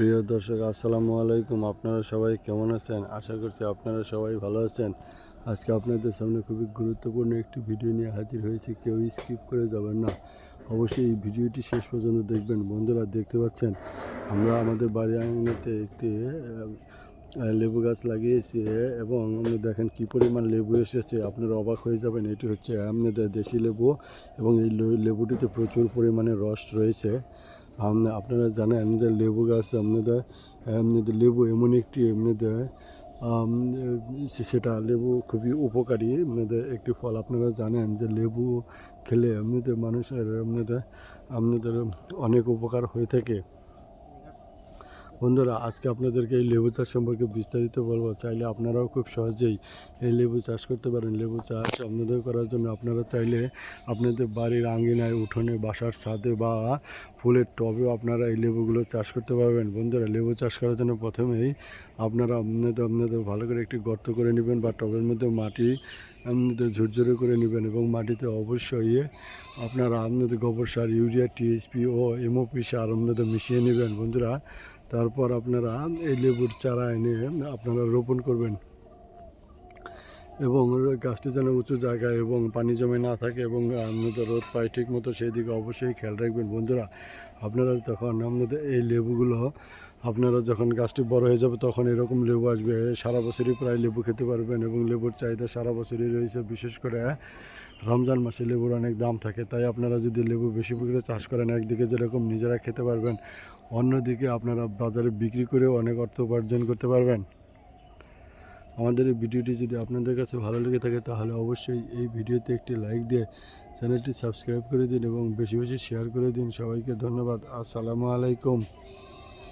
প্রিয় দর্শক, আসসালামু আলাইকুম। আপনারা সবাই কেমন আছেন? আশা করছি আপনারা সবাই ভালো আছেন। আজকে আপনাদের সামনে খুবই গুরুত্বপূর্ণ একটি ভিডিও নিয়ে হাজির হয়েছি। কেউ স্কিপ করে যাবেন না। অবশ্যই এই ভিডিওটি শেষ পর্যন্ত দেখবেন। বন্ধুরা, দেখতে পাচ্ছেন, আমরা আমাদের বাড়ি আঙিনাতে একটি লেবু গাছ লাগিয়েছি এবং আপনি দেখেন কি পরিমাণ লেবু এসেছে। আপনারা অবাক হয়ে যাবেন, এটি হচ্ছে আপনাদের দেশি লেবু এবং এই লেবুটিতে প্রচুর পরিমাণে রস রয়েছে। আপনারা জানেন যে লেবু গাছ আপনাদের লেবু এমন একটি দেয় সেটা লেবু খুবই উপকারী আপনাদের একটি ফল আপনারা জানেন যে লেবু খেলে এমনিতে মানুষের এমনিতে আপনাদের অনেক উপকার হয়ে থাকে। বন্ধুরা, আজকে আপনাদেরকে এই লেবু চাষ সম্পর্কে বিস্তারিত বলব। চাইলে আপনারাও খুব সহজেই এই লেবু চাষ করতে পারেন। লেবু চাষ আপনাদের করার জন্য আপনারা চাইলে আপনাদের বাড়ির আঙ্গিনায় উঠোনে, বাসার ছাদে বা ফুলের টবেও আপনারা এই লেবুগুলো চাষ করতে পারবেন। বন্ধুরা, লেবু চাষ করার জন্য প্রথমেই আপনারা আপনাদের আপনাদের ভালো করে একটি গর্ত করে নেবেন বা টবের মধ্যে মাটি, আপনাদের ঝুরঝুরে করে নেবেন এবং মাটিতে অবশ্যই আপনারা আপনাদের গোবর সার, ইউরিয়া, টিএসপি ও এমওপি সার আপনাদের মিশিয়ে নেবেন। বন্ধুরা তারপর আপনারা এই লেবুর চারা এনে আপনারা রোপণ করবেন। এবং গাছটি যেন উঁচু জায়গায় এবং পানি জমে না থাকে এবং আপনাদের রোদ পায় ঠিক মতো সেই দিকে অবশ্যই খেয়াল রাখবেন। বন্ধুরা, আপনারা তখন আপনাদের এই লেবুগুলো, আপনারা যখন গাছটি বড় হয়ে যাবে তখন এরকম লেবু আসবে। সারা বছরই প্রায় লেবু খেতে পারবেন এবং লেবুর চাহিদা সারা বছরই রয়েছে। বিশেষ করে রমজান মাসে লেবুর অনেক দাম থাকে, তাই আপনারা যদি লেবু বেশি করে চাষ করেন, একদিকে যেরকম নিজেরা খেতে পারবেন, অন্যদিকে আপনারা বাজারে বিক্রি করেও অনেক অর্থ উপার্জন করতে পারবেন। আমাদের এই ভিডিওটি যদি আপনাদের কাছে ভালো লেগে থাকে, তাহলে অবশ্যই এই ভিডিওতে একটি লাইক দিয়ে চ্যানেলটি সাবস্ক্রাইব করে দিন এবং বেশি বেশি শেয়ার করে দিন। সবাইকে ধন্যবাদ। আসসালামু আলাইকুম।